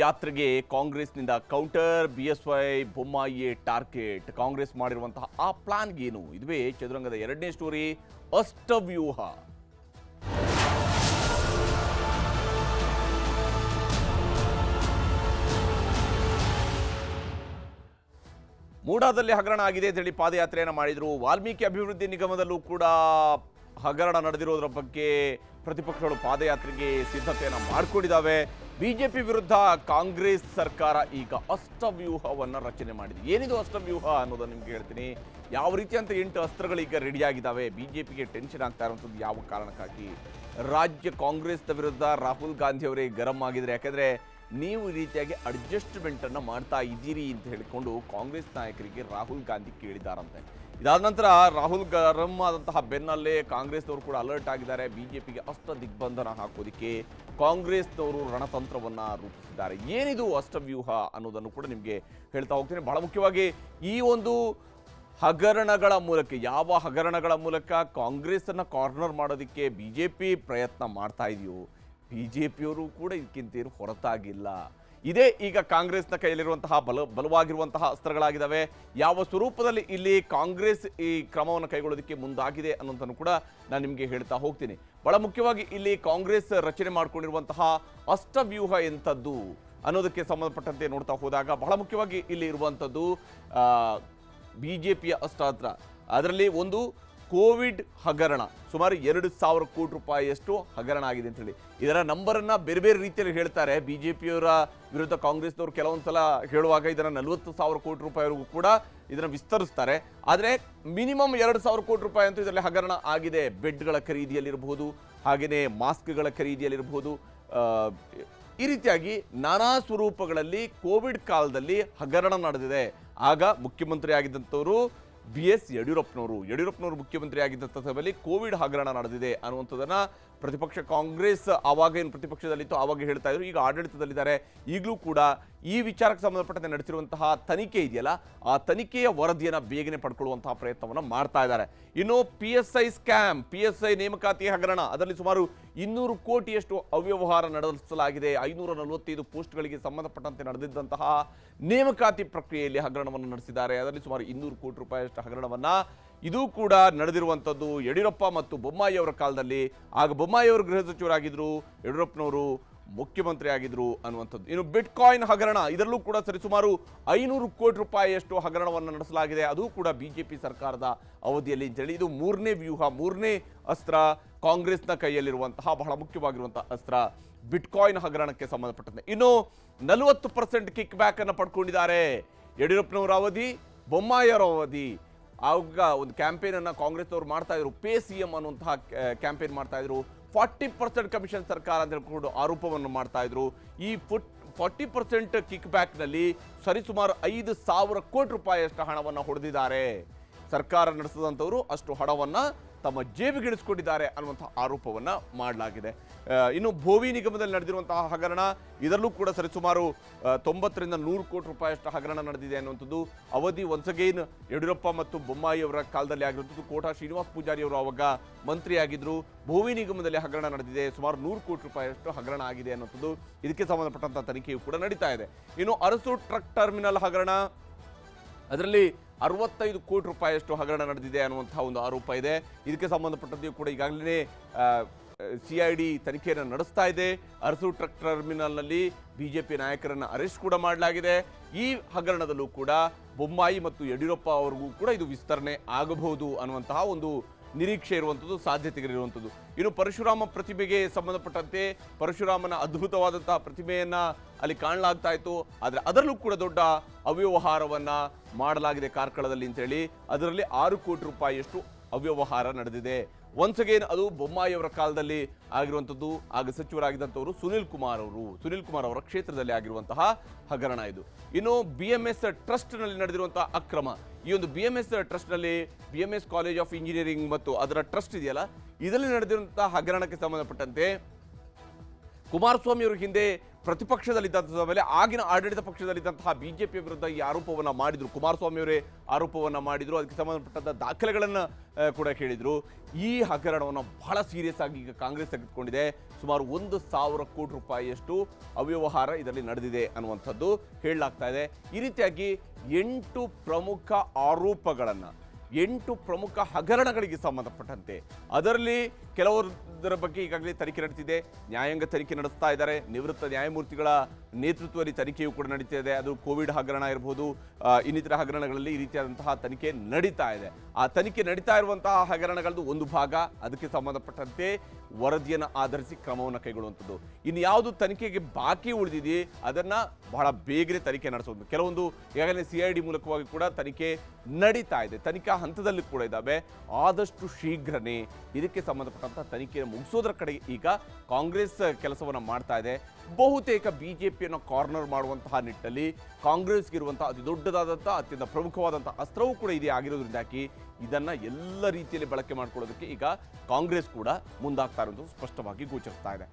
ಯಾತ್ರೆಗೆ ಕಾಂಗ್ರೆಸ್ನಿಂದ counter B S Y Bommai target. Congress ಮಾಡಿರುವಂತಹ ಆ ಪ್ಲಾನ್ ಏನು ಇದುವೇ ಚದುರಂಗದ ಎರಡನೇ ಸ್ಟೋರಿ, ಅಷ್ಟವ್ಯೂಹ. ಮೂಡಾದಲ್ಲಿ ಹಗರಣ ಆಗಿದೆ ಅಂತ ಹೇಳಿ ಪಾದಯಾತ್ರೆಯನ್ನು ಮಾಡಿದ್ರು. ವಾಲ್ಮೀಕಿ ಅಭಿವೃದ್ಧಿ ನಿಗಮದಲ್ಲೂ ಕೂಡ ಹಗರಣ ನಡೆದಿರೋದ್ರ ಬಗ್ಗೆ ಪ್ರತಿಪಕ್ಷಗಳು ಪಾದಯಾತ್ರೆಗೆ ಸಿದ್ಧತೆಯನ್ನು ಮಾಡಿಕೊಂಡಿದ್ದಾವೆ ಬಿಜೆಪಿ ವಿರುದ್ಧ ಕಾಂಗ್ರೆಸ್ ಸರ್ಕಾರ ಈಗ ಅಷ್ಟವ್ಯೂಹವನ್ನು ರಚನೆ ಮಾಡಿದೆ. ಏನಿದು ಅಷ್ಟವ್ಯೂಹ ಅನ್ನೋದನ್ನು ನಿಮ್ಗೆ ಹೇಳ್ತೀನಿ. ಯಾವ ರೀತಿ ಅಂತ ಎಂಟು ಅಸ್ತ್ರಗಳು ಈಗ ರೆಡಿಯಾಗಿದ್ದಾವೆ ಬಿಜೆಪಿಗೆ ಟೆನ್ಷನ್ ಆಗ್ತಾ ಇರುವಂಥದ್ದು ಯಾವ ಕಾರಣಕ್ಕಾಗಿ? ರಾಜ್ಯ ಕಾಂಗ್ರೆಸ್ನ ವಿರುದ್ಧ ರಾಹುಲ್ ಗಾಂಧಿ ಅವರೇ ಗರಂ ಆಗಿದ್ರೆ ಯಾಕಂದ್ರೆ ನೀವು ಈ ರೀತಿಯಾಗಿ ಅಡ್ಜಸ್ಟ್ಮೆಂಟ್ ಅನ್ನ ಮಾಡ್ತಾ ಇದ್ದೀರಿ ಅಂತ ಹೇಳಿಕೊಂಡು ಕಾಂಗ್ರೆಸ್ ನಾಯಕರಿಗೆ ರಾಹುಲ್ ಗಾಂಧಿ ಕೇಳಿದ್ದಾರಂತೆ ಇದಾದ ನಂತರ ರಾಹುಲ್ ಗರಂ ಆದಂತಹ ಬೆನ್ನಲ್ಲೇ ಕಾಂಗ್ರೆಸ್ನವರು ಕೂಡ ಅಲರ್ಟ್ ಆಗಿದ್ದಾರೆ. ಬಿಜೆಪಿಗೆ ಅಷ್ಟ ದಿಗ್ಬಂಧನ ಹಾಕೋದಿಕ್ಕೆ ಕಾಂಗ್ರೆಸ್ನವರು ರಣತಂತ್ರವನ್ನ ರೂಪಿಸಿದ್ದಾರೆ. ಏನಿದು ಅಷ್ಟವ್ಯೂಹ ಅನ್ನೋದನ್ನು ಕೂಡ ನಿಮಗೆ ಹೇಳ್ತಾ ಹೋಗ್ತೀನಿ. ಬಹಳ ಮುಖ್ಯವಾಗಿ ಈ ಒಂದು ಹಗರಣಗಳ ಮೂಲಕ ಯಾವ ಹಗರಣಗಳ ಮೂಲಕ ಕಾಂಗ್ರೆಸ್ಸನ್ನು ಕಾರ್ನರ್ ಮಾಡೋದಕ್ಕೆ ಬಿಜೆಪಿ ಪ್ರಯತ್ನ ಮಾಡ್ತಾ ಇದೆಯೋ ಪಿಯವರು ಕೂಡ ಇದಕ್ಕಿಂತ ಹೊರತಾಗಿಲ್ಲ. ಇದೇ ಈಗ ಕಾಂಗ್ರೆಸ್ನ ಕೈಯಲ್ಲಿರುವಂತಹ ಬಲ, ಬಲವಾಗಿರುವಂತಹ ಅಸ್ತ್ರಗಳಾಗಿದ್ದಾವೆ. ಯಾವ ಸ್ವರೂಪದಲ್ಲಿ ಇಲ್ಲಿ ಕಾಂಗ್ರೆಸ್ ಈ ಕ್ರಮವನ್ನು ಕೈಗೊಳ್ಳೋದಕ್ಕೆ ಮುಂದಾಗಿದೆ ಅನ್ನೋದನ್ನು ಕೂಡ ನಾನು ನಿಮಗೆ ಹೇಳ್ತಾ ಹೋಗ್ತೀನಿ. ಬಹಳ ಮುಖ್ಯವಾಗಿ ಇಲ್ಲಿ ಕಾಂಗ್ರೆಸ್ ರಚನೆ ಮಾಡಿಕೊಂಡಿರುವಂತಹ ಅಷ್ಟವ್ಯೂಹ ಎಂಥದ್ದು ಅನ್ನೋದಕ್ಕೆ ಸಂಬಂಧಪಟ್ಟಂತೆ ನೋಡ್ತಾ ಹೋದಾಗ ಬಹಳ ಮುಖ್ಯವಾಗಿ ಇಲ್ಲಿ ಇರುವಂಥದ್ದು ಬಿ ಜೆ ಪಿಯ ಅಷ್ಟಾತ್ರ. ಅದರಲ್ಲಿ ಒಂದು ಕೋವಿಡ್ ಹಗರಣ. ಸುಮಾರು ಎರಡು ಸಾವಿರ ಕೋಟಿ ರೂಪಾಯಿಯಷ್ಟು ಹಗರಣ ಆಗಿದೆ ಅಂತೇಳಿ ಇದರ ನಂಬರನ್ನು ಬೇರೆ ಬೇರೆ ರೀತಿಯಲ್ಲಿ ಹೇಳ್ತಾರೆ. ಬಿ ಜೆ ಪಿಯವರ ವಿರುದ್ಧ ಕಾಂಗ್ರೆಸ್ನವರು ಕೆಲವೊಂದು ಸಲ ಹೇಳುವಾಗ ಇದನ್ನು ನಲವತ್ತು ಸಾವಿರ ಕೋಟಿ ರೂಪಾಯಿವರೆಗೂ ಕೂಡ ಇದನ್ನು ವಿಸ್ತರಿಸ್ತಾರೆ. ಆದರೆ ಮಿನಿಮಮ್ ಎರಡು ಸಾವಿರ ಕೋಟಿ ರೂಪಾಯಿ ಅಂತೂ ಇದರಲ್ಲಿ ಹಗರಣ ಆಗಿದೆ. ಬೆಡ್ಗಳ ಖರೀದಿಯಲ್ಲಿರಬಹುದು ಹಾಗೆಯೇ ಮಾಸ್ಕ್ಗಳ ಖರೀದಿಯಲ್ಲಿರಬಹುದು. ಈ ರೀತಿಯಾಗಿ ನಾನಾ ಸ್ವರೂಪಗಳಲ್ಲಿ ಕೋವಿಡ್ ಕಾಲದಲ್ಲಿ ಹಗರಣ ನಡೆದಿದೆ. ಆಗ ಮುಖ್ಯಮಂತ್ರಿ ಆಗಿದ್ದಂಥವರು ಬಿ ಎಸ್ ಯಡಿಯೂರಪ್ಪನವರು ಯಡಿಯೂರಪ್ಪನವರು ಮುಖ್ಯಮಂತ್ರಿ ಆಗಿದ್ದಂಥ ಸಭೆಯಲ್ಲಿ ಕೋವಿಡ್ ಹಗರಣ ನಡೆದಿದೆ ಅನ್ನುವಂಥದ್ದನ್ನ ಪ್ರತಿಪಕ್ಷ ಕಾಂಗ್ರೆಸ್ ಆವಾಗ ಏನು ಪ್ರತಿಪಕ್ಷದಲ್ಲಿತ್ತು ಆವಾಗ ಹೇಳ್ತಾ ಇದ್ರು. ಈಗ ಆಡಳಿತದಲ್ಲಿದ್ದಾರೆ. ಈಗಲೂ ಕೂಡ ಈ ವಿಚಾರಕ್ಕೆ ಸಂಬಂಧಪಟ್ಟಂತೆ ನಡೆಸಿರುವಂತಹ ತನಿಖೆ ಇದೆಯಲ್ಲ, ಆ ತನಿಖೆಯ ವರದಿಯನ್ನು ಬೇಗನೆ ಪಡ್ಕೊಳ್ಳುವಂತಹ ಪ್ರಯತ್ನವನ್ನು ಮಾಡ್ತಾ ಇದ್ದಾರೆ. ಇನ್ನು P S I scam P S I ನೇಮಕಾತಿ ಹಗರಣ, ಅದರಲ್ಲಿ ಸುಮಾರು ಇನ್ನೂರು ಕೋಟಿಯಷ್ಟು ಅವ್ಯವಹಾರ ನಡೆಸಲಾಗಿದೆ. ಐನೂರ ನಲವತ್ತೈದು ಪೋಸ್ಟ್ಗಳಿಗೆ ಸಂಬಂಧಪಟ್ಟಂತೆ ನಡೆದಿದ್ದಂತಹ ನೇಮಕಾತಿ ಪ್ರಕ್ರಿಯೆಯಲ್ಲಿ ಹಗರಣವನ್ನು ನಡೆಸಿದ್ದಾರೆ. ಅದರಲ್ಲಿ ಸುಮಾರು ಇನ್ನೂರು ಕೋಟಿ ರೂಪಾಯಿಯಷ್ಟು ಹಗರಣವನ್ನ ಇದು ಕೂಡ ನಡೆದಿರುವಂಥದ್ದು ಯಡಿಯೂರಪ್ಪ ಮತ್ತು ಬೊಮ್ಮಾಯಿ ಅವರ ಕಾಲದಲ್ಲಿ. ಆಗ ಬೊಮ್ಮಾಯಿ ಅವರು ಗೃಹ ಸಚಿವರಾಗಿದ್ದರು ಯಡಿಯೂರಪ್ಪನವರು ಮುಖ್ಯಮಂತ್ರಿ ಆಗಿದ್ರು ಅನ್ನುವಂಥದ್ದು. ಇನ್ನು ಬಿಟ್ ಕಾಯಿನ್ ಹಗರಣ, ಇದರಲ್ಲೂ ಕೂಡ ಸರಿಸುಮಾರು ಐನೂರು ಕೋಟಿ ರೂಪಾಯಿಯಷ್ಟು ಹಗರಣವನ್ನು ನಡೆಸಲಾಗಿದೆ. ಅದು ಕೂಡ ಬಿಜೆಪಿ ಸರ್ಕಾರದ ಅವಧಿಯಲ್ಲಿ ಅಂತೇಳಿ. ಇದು ಮೂರನೇ ವ್ಯೂಹ, ಮೂರನೇ ಅಸ್ತ್ರ, ಕಾಂಗ್ರೆಸ್ನ ಕೈಯಲ್ಲಿರುವಂತಹ ಬಹಳ ಮುಖ್ಯವಾಗಿರುವಂತಹ ಅಸ್ತ್ರ ಬಿಟ್ ಕಾಯಿನ್ ಹಗರಣಕ್ಕೆ ಸಂಬಂಧಪಟ್ಟಂತೆ. ಇನ್ನು ನಲವತ್ತು ಪರ್ಸೆಂಟ್ ಕಿಕ್ ಬ್ಯಾಕ್ ಅನ್ನು ಪಡ್ಕೊಂಡಿದ್ದಾರೆ ಯಡಿಯೂರಪ್ಪನವರ ಅವಧಿ, ಬೊಮ್ಮಾಯಿಯವರ ಅವಧಿ. ಆವಾಗ ಒಂದು ಕ್ಯಾಂಪೇನ್ ಅನ್ನ ಕಾಂಗ್ರೆಸ್ನವರು ಮಾಡ್ತಾ ಇದ್ರು. ಪೇ ಸಿ ಎಂ ಅನ್ನುವಂತಹ ಕ್ಯಾಂಪೇನ್ ಮಾಡ್ತಾ ಇದ್ರು. ಫಾರ್ಟಿ ಪರ್ಸೆಂಟ್ ಕಮಿಷನ್ ಸರ್ಕಾರ ಅಂತ ಹೇಳ್ಕೊಂಡು ಆರೋಪವನ್ನು ಮಾಡ್ತಾ ಇದ್ರು. ಈ ಫುಟ್, ಫಾರ್ಟಿ ಪರ್ಸೆಂಟ್ ಕಿಕ್ ಬ್ಯಾಕ್ನಲ್ಲಿ ಸರಿಸುಮಾರು ಐದು ಸಾವಿರ ಕೋಟಿ ರೂಪಾಯಿಯಷ್ಟು ಹಣವನ್ನು ಹೊಡೆದಿದ್ದಾರೆ. ಸರ್ಕಾರ ನಡೆಸಿದಂಥವರು ಅಷ್ಟು ಹಣವನ್ನು ತಮ್ಮ ಜೇಬಿಗಿಳಿಸ್ಕೊಂಡಿದ್ದಾರೆ ಅನ್ನುವಂಥ ಆರೋಪವನ್ನು ಮಾಡಲಾಗಿದೆ. ಇನ್ನು ಭೋವಿ ನಿಗಮದಲ್ಲಿ ನಡೆದಿರುವಂತಹ ಹಗರಣ, ಇದರಲ್ಲೂ ಕೂಡ ಸರಿಸುಮಾರು ತೊಂಬತ್ತರಿಂದ ನೂರು ಕೋಟಿ ರೂಪಾಯಿಯಷ್ಟು ಹಗರಣ ನಡೆದಿದೆ ಅನ್ನುವಂಥದ್ದು ಅವಧಿ ಒನ್ಸ್ ಅಗೈನ್ ಯಡಿಯೂರಪ್ಪ ಮತ್ತು ಬೊಮ್ಮಾಯಿ ಅವರ ಕಾಲದಲ್ಲಿ ಆಗಿರುವಂಥದ್ದು. ಕೋಟಾ ಶ್ರೀನಿವಾಸ್ ಪೂಜಾರಿ ಅವರು ಅವಾಗ ಮಂತ್ರಿಯಾಗಿದ್ದರು ಭೋವಿ ನಿಗಮದಲ್ಲಿ ಹಗರಣ ನಡೆದಿದೆ. ಸುಮಾರು ನೂರು ಕೋಟಿ ರೂಪಾಯಿಯಷ್ಟು ಹಗರಣ ಆಗಿದೆ ಅನ್ನುವಂಥದ್ದು ಇದಕ್ಕೆ ಸಂಬಂಧಪಟ್ಟಂಥ ತನಿಖೆಯು ಕೂಡ ನಡೀತಾ ಇದೆ. ಇನ್ನು ಅರಸು ಟ್ರಕ್ ಟರ್ಮಿನಲ್ ಹಗರಣ. ಅದರಲ್ಲಿ ಅರವತ್ತೈದು ಕೋಟಿ ರೂಪಾಯಿಯಷ್ಟು ಹಗರಣ ನಡೆದಿದೆ ಅನ್ನುವಂಥ ಒಂದು ಆರೋಪ ಇದೆ. ಇದಕ್ಕೆ ಸಂಬಂಧಪಟ್ಟದ್ದು ಕೂಡ ಈಗಾಗಲೇ ಸಿ ಐ ಡಿ ತನಿಖೆಯನ್ನು ನಡೆಸ್ತಾ ಇದೆ. ಅರಸು ಟ್ರಕ್ ಟರ್ಮಿನಲ್ನಲ್ಲಿ ಬಿ ಜೆ ಪಿ ನಾಯಕರನ್ನು ಅರೆಸ್ಟ್ ಕೂಡ ಮಾಡಲಾಗಿದೆ. ಈ ಹಗರಣದಲ್ಲೂ ಕೂಡ ಬೊಮ್ಮಾಯಿ ಮತ್ತು ಯಡಿಯೂರಪ್ಪ ಅವರಿಗೂ ಕೂಡ ಇದು ವಿಸ್ತರಣೆ ಆಗಬಹುದು ಅನ್ನುವಂತಹ ಒಂದು ನಿರೀಕ್ಷೆ ಇರುವಂಥದ್ದು ಸಾಧ್ಯತೆಗಳಿರುವಂಥದ್ದು ಇನ್ನು ಪರಶುರಾಮ ಪ್ರತಿಮೆಗೆ ಸಂಬಂಧಪಟ್ಟಂತೆ ಪರಶುರಾಮನ ಅದ್ಭುತವಾದಂತಹ ಪ್ರತಿಮೆಯನ್ನು ಅಲ್ಲಿ ಕಾಣಲಾಗ್ತಾ ಇತ್ತು. ಆದರೆ ಅದರಲ್ಲೂ ಕೂಡ ದೊಡ್ಡ ಅವ್ಯವಹಾರವನ್ನು ಮಾಡಲಾಗಿದೆ ಕಾರ್ಕಳದಲ್ಲಿ ಅಂತೇಳಿ. ಅದರಲ್ಲಿ ಆರು ಕೋಟಿ ರೂಪಾಯಿಯಷ್ಟು ಅವ್ಯವಹಾರ ನಡೆದಿದೆ. ಒನ್ಸ್ ಅಗೇನ್ ಅದು ಬೊಮ್ಮಾಯಿಯವರ ಕಾಲದಲ್ಲಿ ಆಗಿರುವಂಥದ್ದು. ಆಗ ಸಚಿವರಾಗಿದ್ದಂಥವರು ಸುನಿಲ್ ಕುಮಾರ್ ಅವರು. ಸುನಿಲ್ ಕುಮಾರ್ ಅವರ ಕ್ಷೇತ್ರದಲ್ಲಿ ಆಗಿರುವಂತಹ ಹಗರಣ ಇದು. ಇನ್ನು ಬಿ ಎಂ ಎಸ್ ಟ್ರಸ್ಟ್ನಲ್ಲಿ ನಡೆದಿರುವಂತಹ ಅಕ್ರಮ. ಈ ಒಂದು B M S ಟ್ರಸ್ಟ್ನಲ್ಲಿ B M S college of engineering ಮತ್ತು ಅದರ ಟ್ರಸ್ಟ್ ಇದೆಯಲ್ಲ? ಇದರಲ್ಲಿ ನಡೆದಿರುವಂತಹ ಹಗರಣಕ್ಕೆ ಸಂಬಂಧಪಟ್ಟಂತೆ ಕುಮಾರಸ್ವಾಮಿ ಅವರು ಹಿಂದೆ ಪ್ರತಿಪಕ್ಷದಲ್ಲಿದ್ದಂಥ ಮೇಲೆ ಆಗಿನ ಆಡಳಿತ ಪಕ್ಷದಲ್ಲಿದ್ದಂತಹ ಬಿಜೆಪಿ ವಿರುದ್ಧ ಈ ಆರೋಪವನ್ನು ಮಾಡಿದರು. ಕುಮಾರಸ್ವಾಮಿ ಅವರೇ ಆರೋಪವನ್ನು ಮಾಡಿದರು. ಅದಕ್ಕೆ ಸಂಬಂಧಪಟ್ಟಂಥ ದಾಖಲೆಗಳನ್ನು ಕೂಡ ಕೇಳಿದರು. ಈ ಹಗರಣವನ್ನು ಬಹಳ ಸೀರಿಯಸ್ ಆಗಿ ಈಗ ಕಾಂಗ್ರೆಸ್ ತೆಗೆದುಕೊಂಡಿದೆ. ಸುಮಾರು ಒಂದು ಸಾವಿರ ಕೋಟಿ ರೂಪಾಯಿಯಷ್ಟು ಅವ್ಯವಹಾರ ಇದರಲ್ಲಿ ನಡೆದಿದೆ ಅನ್ನುವಂಥದ್ದು ಹೇಳಲಾಗ್ತಾ ಇದೆ. ಈ ರೀತಿಯಾಗಿ ಎಂಟು ಪ್ರಮುಖ ಆರೋಪಗಳನ್ನು ಎಂಟು ಪ್ರಮುಖ ಹಗರಣಗಳಿಗೆ ಸಂಬಂಧಪಟ್ಟಂತೆ. ಅದರಲ್ಲಿ ಕೆಲವರ ಬಗ್ಗೆ ಈಗಾಗಲೇ ತನಿಖೆ ನಡೆಸಿದೆ ನ್ಯಾಯಾಂಗ ತನಿಖೆ ನಡೆಸ್ತಾ ಇದ್ದಾರೆ. ನಿವೃತ್ತ ನ್ಯಾಯಮೂರ್ತಿಗಳ ನೇತೃತ್ವದಲ್ಲಿ ತನಿಖೆಯು ಕೂಡ ನಡೀತಾ ಇದೆ. ಅದು ಕೋವಿಡ್ ಹಗರಣ ಇರಬಹುದು ಇನ್ನಿತರ ಹಗರಣಗಳಲ್ಲಿ ಈ ರೀತಿಯಾದಂತಹ ತನಿಖೆ ನಡೀತಾ ಇದೆ. ಆ ತನಿಖೆ ನಡೀತಾ ಇರುವಂತಹ ಹಗರಣಗಳದ್ದು ಒಂದು ಭಾಗ. ಅದಕ್ಕೆ ಸಂಬಂಧಪಟ್ಟಂತೆ ವರದಿಯನ್ನು ಆಧರಿಸಿ ಕ್ರಮವನ್ನು ಕೈಗೊಳ್ಳುವಂಥದ್ದು. ಇನ್ನು ಯಾವುದು ತನಿಖೆಗೆ ಬಾಕಿ ಉಳಿದಿದೆ, ಅದನ್ನ ಬಹಳ ಬೇಗನೆ ತನಿಖೆ ನಡೆಸೋದು. ಕೆಲವೊಂದು ಈಗಾಗಲೇ ಸಿ ಐ ಡಿ ಮೂಲಕವಾಗಿ ಕೂಡ ತನಿಖೆ ನಡೀತಾ ಇದೆ. ತನಿಖಾ ಹಂತದಲ್ಲಿ ಕೂಡ ಇದ್ದಾವೆ ಆದಷ್ಟು ಶೀಘ್ರನೇ ಇದಕ್ಕೆ ಸಂಬಂಧಪಟ್ಟಂತಹ ತನಿಖೆ ಮುಗಿಸೋದ್ರ ಕಡೆ ಈಗ ಕಾಂಗ್ರೆಸ್ ಕೆಲಸವನ್ನು ಮಾಡ್ತಾ ಇದೆ. ಬಹುತೇಕ ಬಿಜೆಪಿಯನ್ನು ಕಾರ್ನರ್ ಮಾಡುವಂತಹ ನಿಟ್ಟಲ್ಲಿ ಕಾಂಗ್ರೆಸ್ಗೆ ಇರುವಂತಹ ಅತಿ ದೊಡ್ಡದಾದಂಥ ಅತ್ಯಂತ ಪ್ರಮುಖವಾದಂಥ ಅಸ್ತ್ರವೂ ಕೂಡ ಇದೆ ಆಗಿರೋದ್ರಿಂದಾಗಿ ಇದನ್ನು ಎಲ್ಲ ರೀತಿಯಲ್ಲಿ ಬಳಕೆ ಮಾಡಿಕೊಳ್ಳೋದಕ್ಕೆ ಈಗ ಕಾಂಗ್ರೆಸ್ ಕೂಡ ಮುಂದಾಗ್ತಾ ಇರೋದು ಸ್ಪಷ್ಟವಾಗಿ ಗೋಚರಿಸ್ತಾ ಇದೆ.